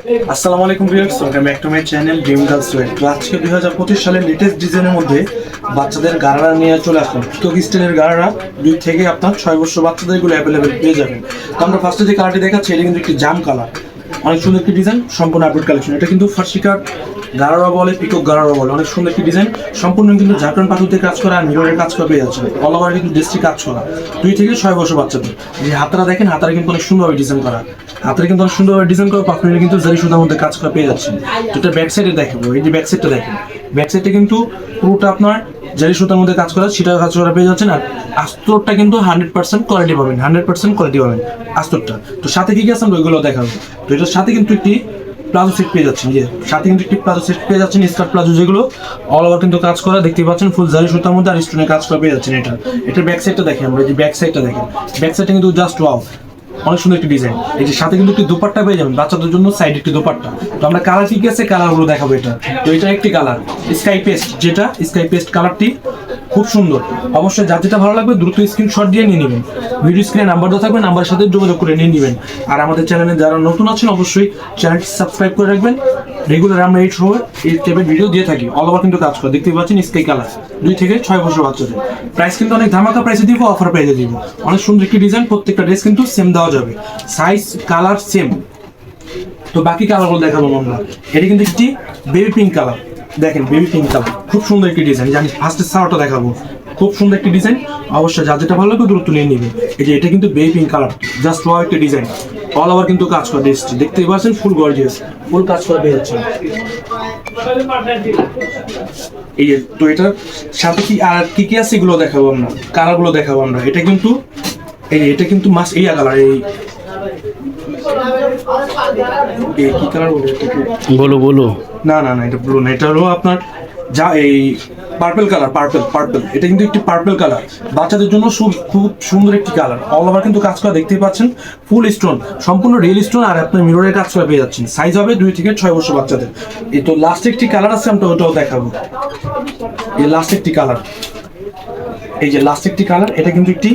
আসসালামু আলাইকুম viewers, welcome back to my channel girls তো আজকে দুই হাজার পঁচিশ সালের লেটেস্ট ডিজাইনের মধ্যে বাচ্চাদের গাড়ারা নিয়ে চলে আসলাম। গাড়ারা দুই থেকে আপনার ছয় বছর অ্যাভেলেবেল পেয়ে যাবেন। তো আমরা ফার্স্টে যে কালারটি দেখাচ্ছি, এটা কিন্তু একটি জাম কালার অনেক সুন্দর একটি ডিজাইন সম্পূর্ণ আপডেট কালেকশন এটা কিন্তু ফার্সি কার্ড গারারা বলে, পিকক গারারা বলে। অনেক সুন্দর একটি ডিজাইন সম্পূর্ণ কিন্তু ঝাড়খণ্ড পাথর দিয়ে কাজ করা আর কাজ করা পেয়ে যাচ্ছে। অল ওভার কিন্তু ডেস্ট্রি কাজ করা। দুই থেকে ছয় বছর বাচ্চাদের। যে হাতারা দেখেন, হাতারা কিন্তু অনেক সুন্দরভাবে ডিজাইন করা। হাতের কিন্তু অনেক সুন্দরভাবে ডিজাইন করা, পাখনের কিন্তু জারি সুতার মধ্যে কাজ করা পেয়ে যাচ্ছেন। যেটা ব্যাক সাইডে দেখাবো এই যে ব্যাক সাইডটা দেখেন। ব্যাক সাইডটা কিন্তু পুরোটা আপনার জারি সুতার মধ্যে কাজ করা সেটা কাজ করা পেয়ে যাচ্ছেন, আর আস্তরটা কিন্তু হান্ড্রেড পার্সেন্ট কোয়ালিটি পাবেন হান্ড্রেড পার্সেন্ট কোয়ালিটি পাবেন আস্তরটা। তো সাথে কি কি আছে আমরা ওইগুলো দেখাবো। তো এটার সাথে কিন্তু একটি প্লাজো সেট পেয়ে যাচ্ছেন যে সাথে কিন্তু একটি প্লাজো সেট পেয়ে যাচ্ছেন, স্কার্ট প্লাজো যেগুলো অল ওভার কিন্তু কাজ করা দেখতে পাচ্ছেন ফুল জারি সুতার মধ্যে আর স্টোনে কাজ করা পেয়ে যাচ্ছেন এটা। এটার ব্যাক সাইডটা দেখেন আমরা যে ব্যাক সাইডটা দেখেন। ব্যাক সাইডটা কিন্তু জাস্ট ওয়াও অনেক সুন্দর একটি ডিজাইন এই যে সাথে কিন্তু একটি দোপাট্টা পেয়ে যাবেন, বাচ্চাদের জন্য সাইড একটি দোপাট্টা। তো আমরা কালার কি আছে কালার কালারগুলো দেখাবো এটা। তো এটা একটি কালার স্কাই পেস্ট যেটা স্কাই পেস্ট কালারটি খুব সুন্দর। অবশ্যই যার যেটা ভালো লাগবে দ্রুত স্ক্রিনশট দিয়ে নিয়ে নেবেন। ভিডিও স্ক্রিনে নাম্বার দেওয়া থাকবে নাম্বারের সাথে যোগাযোগ করে নিয়ে নেবেন। আর আমাদের চ্যানেলে যারা নতুন আছেন, অবশ্যই চ্যানেলটি সাবস্ক্রাইব করে রাখবেন। রেগুলার আমরা এই সময় এই টাইপের ভিডিও দিয়ে থাকি। অল ওভার কিন্তু কাজ করে। দেখতে পাচ্ছেন স্কাই কালার দুই থেকে ছয় বছর বাচ্চাদের। প্রাইস কিন্তু অনেক ধামাকা প্রাইসে দিব অফার প্রাইসে দিব। অনেক সুন্দর একটি ডিজাইন প্রত্যেকটা ড্রেস কিন্তু সেম দেওয়া যাবে। সাইজ কালার সেম তো বাকি কালারগুলো দেখাবো আমরা। এটা কিন্তু একটি বেবি পিঙ্ক কালার দেখেন বেবি পিঙ্ক কালার খুব সুন্দর একটি ডিজাইন জানি ফার্স্টে সাওয়ারটা দেখাবো। খুব সুন্দর একটি ডিজাইন অবশ্যই যার যেটা ভালো লাগবে দ্রুত নিয়ে নিবে। এই যে এটা কিন্তু baby pink colour just wow একটা ডিজাইন অল ওভার কিন্তু কাজ করে ড্রেসটি দেখতেই পাচ্ছেন ফুল গর্জিয়াস ফুল কাজ করে পেয়ে যাচ্ছে এই তো এটার সাথে কি আর কি কি আছে এগুলো দেখাবো আমরা? কালারগুলো দেখাবো আমরা। এটা কিন্তু, এই এটা কিন্তু মাস এই কালার এই বলো বলো। না না না, এটা ব্লু না, এটা হলো আপনার যা এই পার্পল কালার পার্পল পার্পল এটা কিন্তু একটি পার্পল কালার বাচ্চাদের জন্য খুব সুন্দর একটি কালার অল ওভার কিন্তু কাজ করা দেখতেই পাচ্ছেন। ফুল স্টোন সম্পূর্ণ রিয়েল স্টোন আর আপনার মিররের কাজ করা পেয়ে যাচ্ছেন। সাইজ হবে দুই থেকে ছয় বছর বাচ্চাদের। এই তো লাস্ট একটি কালার আছে, আমরা ওটাও দেখাবো। এই লাস্ট একটি কালার এই যে লাস্ট একটি কালার এটা কিন্তু একটি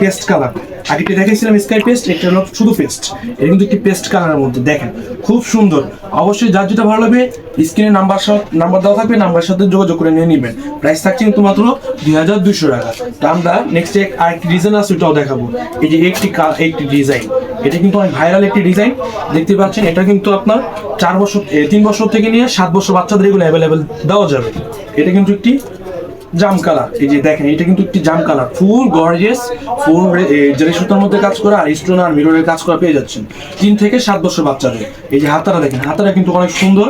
পেস্ট কালার আগেটি দেখেছিলাম স্কাই পেস্ট এটা হলো শুধু পেস্ট এটা কিন্তু একটি পেস্ট কালারের মধ্যে, দেখেন। খুব সুন্দর। অবশ্যই যার যেটা ভালো লাগবে স্ক্রিনে নাম্বার নাম্বার দেওয়া থাকবে নাম্বার সাথে যোগাযোগ করে নিয়ে নেবেন। প্রাইস থাকছে কিন্তু মাত্র দুই হাজার দুইশো টাকা। তো আমরা নেক্সট এক আরেকটি ডিজাইন আছে ওটাও দেখাবো। এই যে একটি একটি ডিজাইন এটা কিন্তু অনেক ভাইরাল একটি ডিজাইন দেখতে পাচ্ছেন, এটা কিন্তু আপনার চার বছর তিন বছর থেকে নিয়ে সাত বছর বাচ্চাদের এগুলো অ্যাভেলেবেল দেওয়া যাবে। এটা কিন্তু একটি জাম কালার। এই যে দেখেন এটা কিন্তু একটি জাম কালার। ফুল গর্জিয়াস ফুল জেলে সুতার মধ্যে কাজ করা আর স্টোন আর মিররের কাজ করা পেয়ে যাচ্ছেন। তিন থেকে সাত বছর বাচ্চাদের। এই যে হাতারা দেখেন হাতারা কিন্তু অনেক সুন্দর।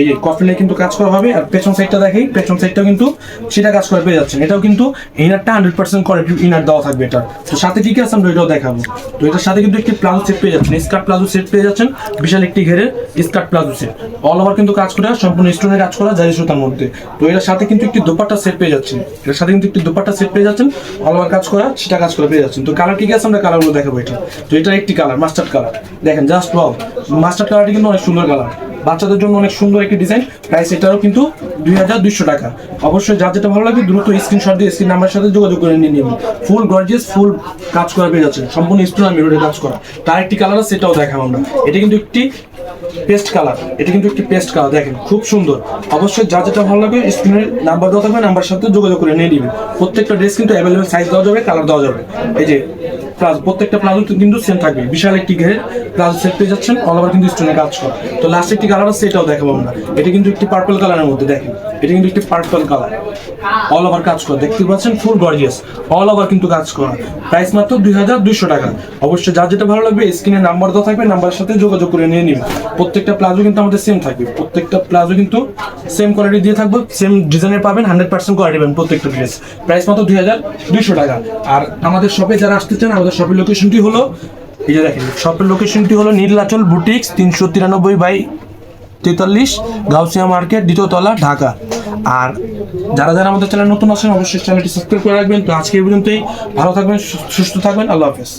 এই যে কফিনে কিন্তু কাজ করা হবে, আর পেছন সাইডটা দেখেই, পেছন সাইডটাও কিন্তু সেটা কাজ করে, পেয়ে যাচ্ছেন। এটাও কিন্তু ইনারটা হান্ড্রেড পার্সেন্ট কোয়ালিটি ইনার দেওয়া থাকবে এটা তো সাথে কি কি আছে আমরা এটাও দেখাবো। তো এটার সাথে কিন্তু একটি প্লাজো সেট পেয়ে যাচ্ছেন। স্কার্ট প্লাজো সেট পেয়ে যাচ্ছেন, বিশাল একটি ঘেরের skirt palazzo set all over কিন্তু কাজ করা, সম্পূর্ণ স্টোনের কাজ করা জারি সুতার মধ্যে। তো এটার সাথে কিন্তু একটি দোপাট্টা সেট পেয়ে যাচ্ছেন। এটার সাথে কিন্তু একটি দোপাট্টা সেট পেয়ে যাচ্ছেন অল ওভার কাজ করা, সেটা কাজ করে, পেয়ে যাচ্ছেন। তো কালার কি কি আছে আমরা কালারগুলো দেখাবো এটা। তো এটা একটি কালার মাস্টার্ড কালার দেখেন জাস্ট ওয়াও মাস্টার্ড কালারটি কিন্তু অনেক সুন্দর কালার বাচ্চাদের জন্য অনেক সুন্দর একটি ডিজাইন প্রাইস এটারও কিন্তু দুই হাজার দুইশো টাকা। অবশ্যই যার যেটা ভালো লাগবে দ্রুত স্ক্রিনশট দিয়ে স্ক্রিন নাম্বারের সাথে যোগাযোগ করে নিয়ে নেবেন ফুল গর্জিয়াস ফুল কাজ করা পেয়ে যাচ্ছে সম্পূর্ণ স্টোন মিররে কাজ করা। তার একটি কালার আছে সেটাও দেখাবো আমরা। এটা কিন্তু একটি পেস্ট কালার এটা কিন্তু একটি পেস্ট কালার দেখেন, খুব সুন্দর। অবশ্যই যা যেটা ভালো লাগে স্ক্রিনের নাম্বার দেওয়া থাকবে নাম্বার সাথে যোগাযোগ করে নিয়ে নেবেন। প্রত্যেকটা ড্রেস কিন্তু অ্যাভেলেবেল সাইজ দেওয়া যাবে কালার দেওয়া যাবে। এই যে প্লাজো প্রত্যেকটা প্লাজো কিন্তু সেম থাকবে। বিশাল একটি ঘের প্লাজো সেট পেয়ে যাচ্ছেন অল ওভার কিন্তু স্টোনে কাজ করা। তো লাস্ট একটি কালার আছে, এটাও দেখাবো আমরা। এটা কিন্তু একটি পার্পল কালারের মধ্যে, দেখেন। এটা কিন্তু একটি পার্পল কালার অল ওভার কাজ করা। দেখতে পাচ্ছেন ফুল গর্জিয়াস অল ওভার কিন্তু কাজ করা। প্রাইস মাত্র দুই হাজার দুইশো টাকা। অবশ্যই যার যেটা ভালো লাগবে স্ক্রিনে নাম্বার দেওয়া থাকবে নাম্বারের সাথে যোগাযোগ করে নিয়ে নিবেন প্রত্যেকটা প্লাজো কিন্তু আমাদের সেম থাকবে। প্রত্যেকটা প্লাজো কিন্তু সেম কোয়ালিটি দিয়ে থাকবে সেম ডিজাইনের পাবেন হান্ড্রেড পার্সেন্ট কোয়ালিটি পাবেন প্রত্যেকটা ড্রেস প্রাইস মাত্র দুই হাজার দুইশো টাকা। আর আমাদের শপে যারা আসতে চান আমাদের শপের লোকেশনটি হলো, এই যে দেখেন শপের লোকেশনটি হলো নীলাচল বুটিক্স তিনশো তিরানব্বই বাই তেতাল্লিশ, গাউসিয়া মার্কেট, দ্বিতীয় তলা, ঢাকা। আর যারা যারা আমাদের চ্যানেল নতুন আসেন অবশ্যই চ্যানেলটি সাবস্ক্রাইব করে রাখবেন। তো আজকে পর্যন্তই। ভালো থাকবেন, সুস্থ থাকবেন। আল্লাহ হাফেজ।